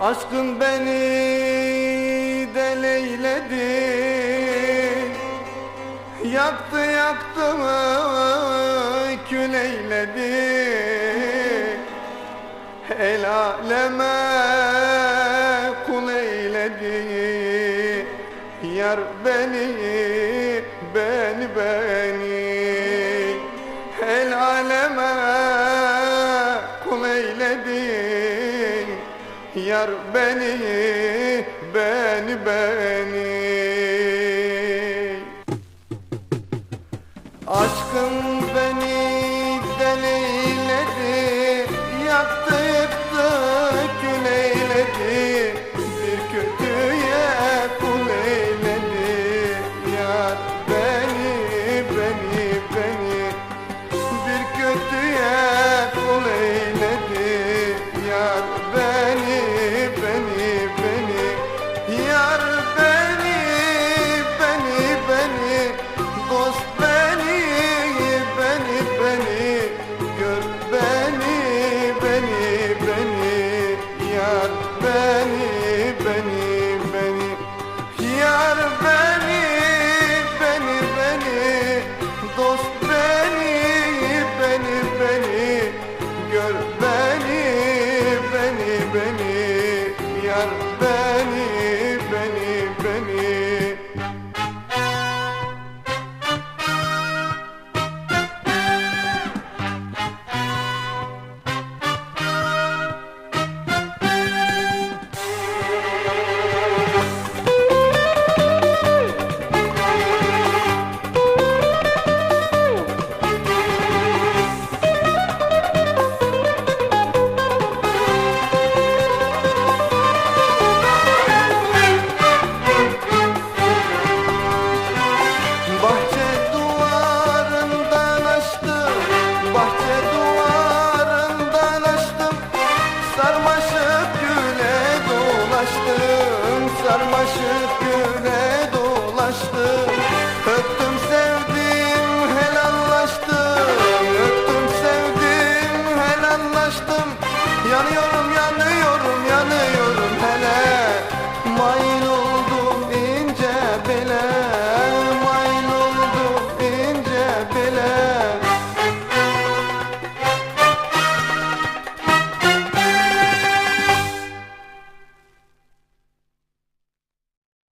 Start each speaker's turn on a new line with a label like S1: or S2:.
S1: Aşkın beni deleyledi. Yaktı yaktı mı küleyledi El aleme kul eyledi. Yar beni, beni, beni. eyledin. Yar beni, beni, beni. beni, yar beni. teşekkür ederim.